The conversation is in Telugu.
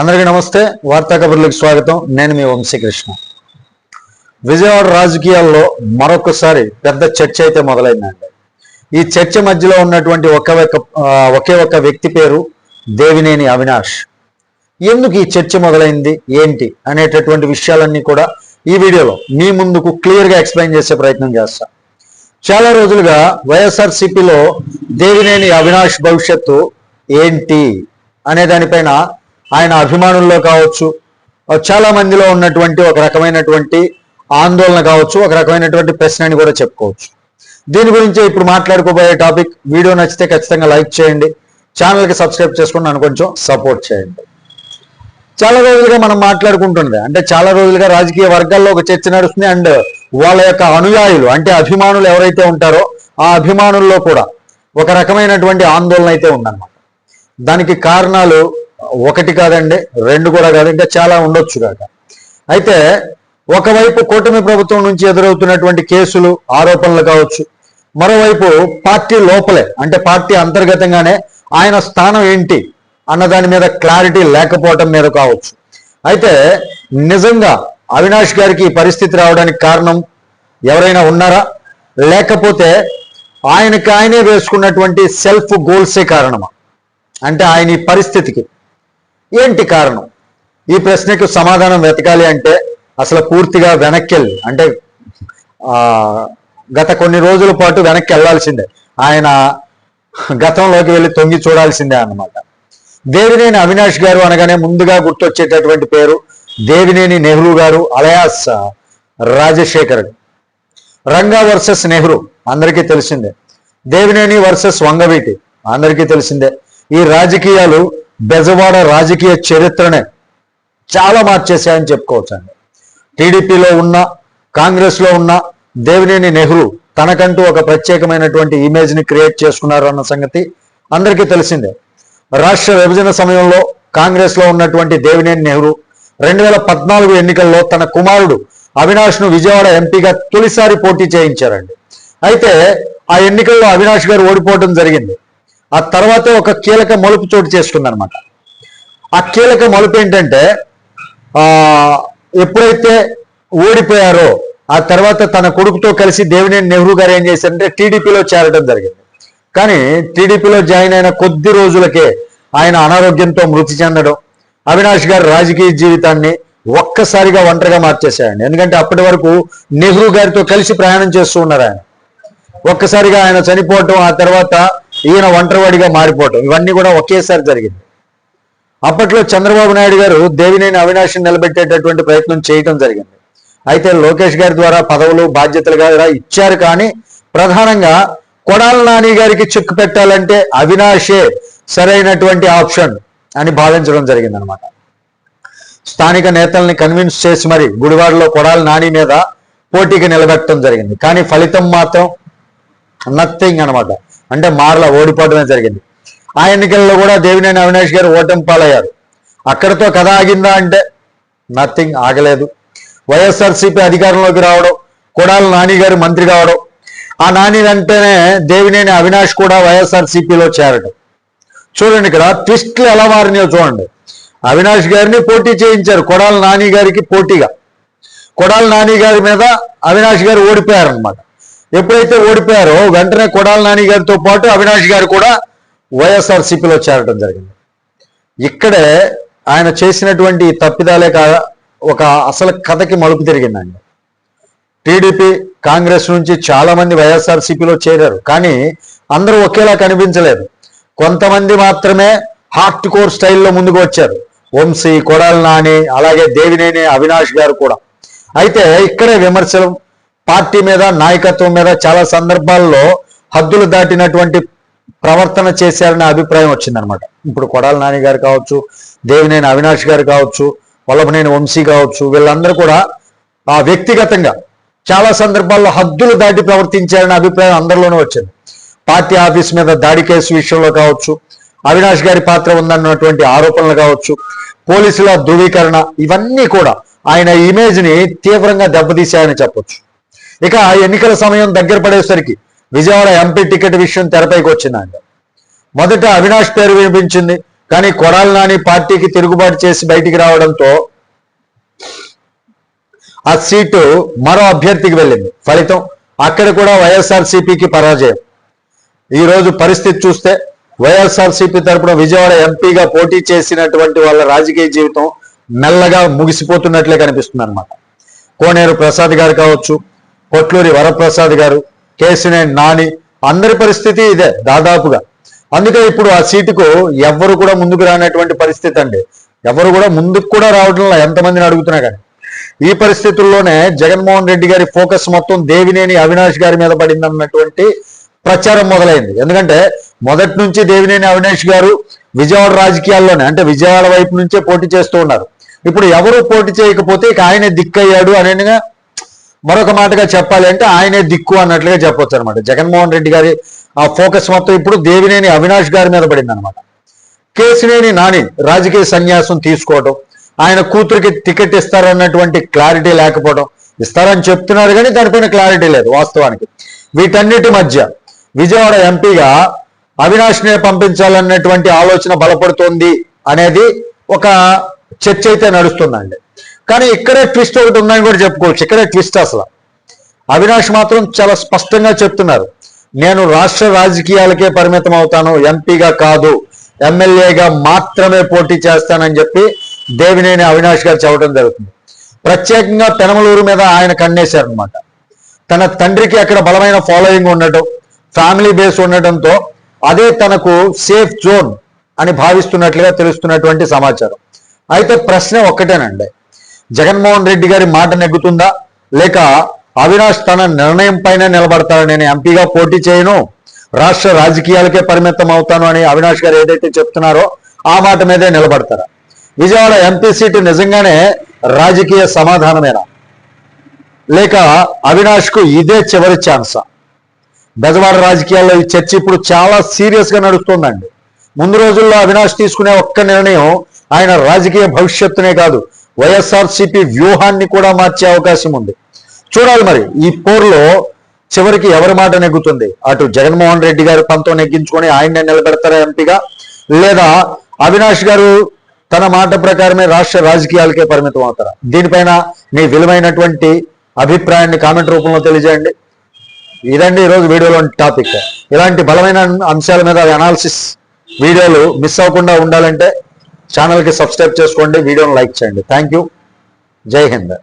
అందరికీ నమస్తే వార్తా కబుర్లకు స్వాగతం. నేను మీ వంశీకృష్ణ. విజయవాడ రాజకీయాల్లో మరొకసారి పెద్ద చర్చ అయితే మొదలైందండి. ఈ చర్చ మధ్యలో ఉన్నటువంటి ఒకే ఒక ఒకే ఒక వ్యక్తి పేరు దేవినేని అవినాష్. ఎందుకు ఈ చర్చ మొదలైంది? ఏంటి? అనేటటువంటి విషయాలన్నీ కూడా ఈ వీడియోలో మీ ముందుకు క్లియర్గా ఎక్స్ప్లెయిన్ చేసే ప్రయత్నం చేస్తా. చాలా రోజులుగా వైఎస్ఆర్సీపీలో దేవినేని అవినాష్ భవిష్యత్తు ఏంటి? అనే దానిపైన ఆయన అభిమానుల్లో కావచ్చు చాలా మందిలో ఉన్నటువంటి ఒక రకమైనటువంటి ఆందోళన కావచ్చు ఒక రకమైనటువంటి ప్రశ్న అని కూడా చెప్పుకోవచ్చు. దీని గురించి ఇప్పుడు మాట్లాడుకోబోయే టాపిక్ వీడియో నచ్చితే ఖచ్చితంగా లైక్ చేయండి ఛానల్కి సబ్స్క్రైబ్ చేసుకుని నన్ను కొంచెం సపోర్ట్ చేయండి. చాలా రోజులుగా మనం మాట్లాడుకుంటుంది అంటే చాలా రోజులుగా రాజకీయ వర్గాల్లో ఒక చర్చ నడుస్తుంది అండ్ వాళ్ళ యొక్క అనుయాయులు అంటే అభిమానులు ఎవరైతే ఉంటారో ఆ అభిమానుల్లో కూడా ఒక రకమైనటువంటి ఆందోళన అయితే ఉందన్నమాట. దానికి కారణాలు ఒకటి కాదండి రెండు కూడా కాదు ఇంకా చాలా ఉండొచ్చు కాక. అయితే ఒకవైపు కూటమి ప్రభుత్వం నుంచి ఎదురవుతున్నటువంటి కేసులు ఆరోపణలు కావచ్చు మరోవైపు పార్టీ లోపలే అంటే పార్టీ అంతర్గతంగానే ఆయన స్థానం ఏంటి అన్న దాని మీద క్లారిటీ లేకపోవటం మీద కావచ్చు. అయితే నిజంగా అవినాష్ గారికి ఈ పరిస్థితి రావడానికి కారణం ఎవరైనా ఉన్నారా? లేకపోతే ఆయనకి ఆయనే వేసుకున్నటువంటి సెల్ఫ్ గోల్సే కారణమా? అంటే ఆయన ఈ పరిస్థితికి ఏంటి కారణం? ఈ ప్రశ్నకు సమాధానం వెతకాలి అంటే అసలు పూర్తిగా వెనక్కి వెళ్ళి అంటే ఆ గత కొన్ని రోజుల పాటు వెనక్కి వెళ్ళాల్సిందే. ఆయన గతంలోకి వెళ్ళి తొంగి చూడాల్సిందే అన్నమాట. దేవినేని అవినాష్ గారు అనగానే ముందుగా గుర్తొచ్చేటటువంటి పేరు దేవినేని నెహ్రూ గారు అలయాస్ రాజశేఖర్ రంగా వర్సెస్ నెహ్రూ అందరికీ తెలిసిందే. దేవినేని వర్సెస్ వంగవీటి అందరికీ తెలిసిందే. ఈ రాజకీయాలు బెజవాడ రాజకీయ చరిత్రనే చాలా మార్చేశాయని చెప్పుకోవచ్చు అండి టీడీపీలో ఉన్న కాంగ్రెస్లో ఉన్న దేవినేని నెహ్రూ తనకంటూ ఒక ప్రత్యేకమైనటువంటి ఇమేజ్ని క్రియేట్ చేసుకున్నారు అన్న సంగతి అందరికీ తెలిసిందే. రాష్ట్ర విభజన సమయంలో కాంగ్రెస్లో ఉన్నటువంటి దేవినేని నెహ్రూ రెండు వేల పద్నాలుగు ఎన్నికల్లో తన కుమారుడు అవినాష్ను విజయవాడ ఎంపీగా తొలిసారి పోటీ చేయించారండి. అయితే ఆ ఎన్నికల్లో అవినాష్ గారు ఓడిపోవడం జరిగింది. ఆ తర్వాతే ఒక కీలక మలుపు చోటు చేసుకుందనమాట ఆ కీలక మలుపు ఏంటంటే ఆ ఎప్పుడైతే ఓడిపోయారో ఆ తర్వాత తన కొడుకుతో కలిసి దేవినేని నెహ్రూ గారు ఏం చేశారంటే టీడీపీలో చేరడం జరిగింది. కానీ టీడీపీలో జాయిన్ అయిన కొద్ది రోజులకే ఆయన అనారోగ్యంతో మృతి చెందడం అవినాష్ గారి రాజకీయ జీవితాన్ని ఒక్కసారిగా ఒంటరిగా మార్చేశాయండి ఎందుకంటే అప్పటి వరకు నెహ్రూ గారితో కలిసి ప్రయాణం చేస్తూ ఉన్నారు ఆయన. ఒక్కసారిగా ఆయన చనిపోవటం ఆ తర్వాత ఈయన ఒంటరివాడిగా మారిపోవటం. ఇవన్నీ కూడా ఒకేసారి జరిగింది. అప్పట్లో చంద్రబాబు నాయుడు గారు దేవినేని అవినాష్ని నిలబెట్టేటటువంటి ప్రయత్నం చేయటం జరిగింది. అయితే లోకేష్ గారి ద్వారా పదవులు బాధ్యతలు కూడా ఇచ్చారు కానీ ప్రధానంగా కొడాల నాని గారికి చెక్ పెట్టాలంటే అవినాషే సరైనటువంటి ఆప్షన్ అని భావించడం జరిగింది అనమాట స్థానిక నేతల్ని కన్విన్స్ చేసి మరి గుడివాడలో కొడాల నాని మీద పోటీకి నిలబెట్టడం జరిగింది. కానీ ఫలితం మాత్రం నథింగ్ అన్నమాట. అంటే మార్ల ఓడిపోవడమే జరిగింది. ఆ ఎన్నికల్లో కూడా దేవినేని అవినాష్ గారు ఓటమి పాలయ్యారు. అక్కడితో కథ ఆగిందా అంటే నథింగ్ ఆగలేదు. వైఎస్ఆర్సీపీ అధికారంలోకి రావడం కొడాల నాని గారు మంత్రి కావడం ఆ నాని అంటేనే దేవినేని అవినాష్ కూడా వైఎస్ఆర్సీపీలో చేరడం. చూడండి ఇక్కడ ట్విస్ట్లు ఎలా మారినాయో చూడండి. అవినాష్ గారిని పోటీ చేయించారు కొడాల నాని గారికి పోటీగా. కొడాల నాని గారి మీద అవినాష్ గారు ఓడిపోయారనమాట ఎప్పుడైతే ఓడిపోయారో వెంటనే కొడాల నాని గారితో పాటు అవినాష్ గారు కూడా వైఎస్ఆర్ సిపిలో చేరడం జరిగింది. ఇక్కడే ఆయన చేసినటువంటి తప్పిదాలే కా ఒక అసలు కథకి మలుపు తిరిగిందండి. టీడీపీ కాంగ్రెస్ నుంచి చాలా మంది వైఎస్ఆర్సీపీలో చేరారు. కానీ అందరూ ఒకేలా కనిపించలేదు. కొంతమంది మాత్రమే హార్ట్ కోర్ స్టైల్లో ముందుకు వచ్చారు. వంశీ కొడాల నాని అలాగే దేవినేని అవినాష్ గారు కూడా. అయితే ఇక్కడే విమర్శలు పార్టీ మీద నాయకత్వం మీద చాలా సందర్భాల్లో హద్దులు దాటినటువంటి ప్రవర్తన చేశారనే అభిప్రాయం వచ్చిందనమాట ఇప్పుడు కొడాల నాని గారు కావచ్చు దేవినేని అవినాష్ గారు కావచ్చు వల్లభనేని వంశీ కావచ్చు వీళ్ళందరూ కూడా ఆ వ్యక్తిగతంగా చాలా సందర్భాల్లో హద్దులు దాటి ప్రవర్తించారనే అభిప్రాయం అందరిలోనూ వచ్చింది. పార్టీ ఆఫీస్ మీద దాడి కేసు విషయంలో కావచ్చు అవినాష్ గారి పాత్ర ఉందన్నటువంటి ఆరోపణలు కావచ్చు పోలీసుల ధృవీకరణ ఇవన్నీ కూడా ఆయన ఇమేజ్ని తీవ్రంగా దెబ్బతీశాయని చెప్పొచ్చు. ఇక ఎన్నికల సమయం దగ్గర పడేసరికి విజయవాడ ఎంపీ టికెట్ విషయం తెరపైకి వచ్చిందండి మొదట అవినాష్ పేరు వినిపించింది కానీ కొడాల నాని పార్టీకి తిరుగుబాటు చేసి బయటికి రావడంతో ఆ సీటు మరో అభ్యర్థికి వెళ్ళింది. ఫలితం అక్కడ కూడా వైఎస్ఆర్సీపీకి పరాజయం. ఈ రోజు పరిస్థితి చూస్తే వైఎస్ఆర్సీపీ తరపున విజయవాడ ఎంపీగా పోటీ చేసినటువంటి వాళ్ళ రాజకీయ జీవితం మెల్లగా ముగిసిపోతున్నట్లే కనిపిస్తుంది అనమాట కోనేరు ప్రసాద్ గారు కావచ్చు కొట్లూరి వరప్రసాద్ గారు కేసినేని నాని అందరి పరిస్థితి ఇదే దాదాపుగా. అందుకే ఇప్పుడు ఆ సీటుకు ఎవ్వరు కూడా ముందుకు రానటువంటి పరిస్థితి అండి. ఎవరు కూడా ముందుకు కూడా రావడంలో ఎంతమందిని అడుగుతున్నా కానీ. ఈ పరిస్థితుల్లోనే జగన్మోహన్ రెడ్డి గారి ఫోకస్ మొత్తం దేవినేని అవినాష్ గారి మీద పడింది అన్నటువంటి ప్రచారం మొదలైంది. ఎందుకంటే మొదటి నుంచి దేవినేని అవినాష్ గారు విజయవాడ రాజకీయాల్లోనే అంటే విజయవాడ వైపు నుంచే పోటీ చేస్తూ ఉన్నారు. ఇప్పుడు ఎవరు పోటీ చేయకపోతే ఇక ఆయనే దిక్కయ్యాడు అనేగా మరొక మాటగా చెప్పాలి అంటే ఆయనే దిక్కు అన్నట్లుగా చెప్పొచ్చు అనమాట జగన్మోహన్ రెడ్డి గారి ఆ ఫోకస్ మొత్తం ఇప్పుడు దేవినేని అవినాష్ గారి మీద పడింది అనమాట కేసినేని నాని రాజకీయ సన్యాసం తీసుకోవడం ఆయన కూతురికి టికెట్ ఇస్తారన్నటువంటి క్లారిటీ లేకపోవడం ఇస్తారని చెప్తున్నారు కానీ దానిపైన క్లారిటీ లేదు వాస్తవానికి. వీటన్నిటి మధ్య విజయవాడ ఎంపీగా అవినాష్నే పంపించాలన్నటువంటి ఆలోచన బలపడుతోంది అనేది ఒక చర్చ అయితే నడుస్తుందండి. కానీ ఇక్కడే ట్విస్ట్ ఒకటి ఉందని కూడా చెప్పుకోవచ్చు. ఇక్కడే ట్విస్ట్ అసలు. అవినాష్ మాత్రం చాలా స్పష్టంగా చెప్తున్నారు. నేను రాష్ట్ర రాజకీయాలకే పరిమితం అవుతాను. ఎంపీగా కాదు. ఎమ్మెల్యేగా మాత్రమే పోటీ చేస్తానని చెప్పి దేవినేని అవినాష్ గారు చెప్పడం జరుగుతుంది. ప్రత్యేకంగా పెనమలూరు మీద ఆయన కన్నేశారనమాట తన తండ్రికి అక్కడ బలమైన ఫాలోయింగ్ ఉండటం ఫ్యామిలీ బేస్ ఉండటంతో అదే తనకు సేఫ్ జోన్ అని భావిస్తున్నట్లుగా తెలుస్తున్నటువంటి సమాచారం. అయితే ప్రశ్న ఒక్కటేనండి. జగన్మోహన్ రెడ్డి గారి మాట నెగ్గుతుందా? లేక అవినాష్ తన నిర్ణయం పైన నిలబడతాడు నేను ఎంపీగా పోటీ చేయను? రాష్ట్ర రాజకీయాలకే పరిమితం అవుతాను అని అవినాష్ గారు ఏదైతే చెప్తున్నారో ఆ మాట మీదే నిలబడతారా. విజయవాడ ఎంపీ సీటు నిజంగానే రాజకీయ సమాధానమేనా? లేక అవినాష్కు ఇదే చివరి ఛాన్సా. బెజవాడ రాజకీయాల్లో ఈ చర్చ ఇప్పుడు చాలా సీరియస్గా నడుస్తుందండి. ముందు రోజుల్లో అవినాష్ తీసుకునే ఒక్క నిర్ణయం ఆయన రాజకీయ భవిష్యత్తునే కాదు వైఎస్ఆర్సీపీ వ్యూహాన్ని కూడా మార్చే అవకాశం ఉంది. చూడాలి మరి ఈ పోర్లో చివరికి ఎవరి మాట నెగ్గుతుంది? అటు జగన్మోహన్ రెడ్డి గారు పంతం నెగ్గించుకొని ఆయన్నే నిలబెడతారా ఎంపీగా? లేదా అవినాష్ గారు తన మాట ప్రకారమే రాష్ట్ర రాజకీయాలకే పరిమితం అవుతారా? దీనిపైన మీ విలువైనటువంటి అభిప్రాయాన్ని కామెంట్ రూపంలో తెలియజేయండి. ఇదండి ఈరోజు వీడియోలో టాపిక్. ఇలాంటి బలమైన అంశాల మీద అనాలిసిస్ వీడియోలు మిస్ అవ్వకుండా ఉండాలంటే ఛానల్కి సబ్స్క్రైబ్ చేసుకోండి వీడియోని లైక్ చేయండి. థ్యాంక్ యూ జై హింద్.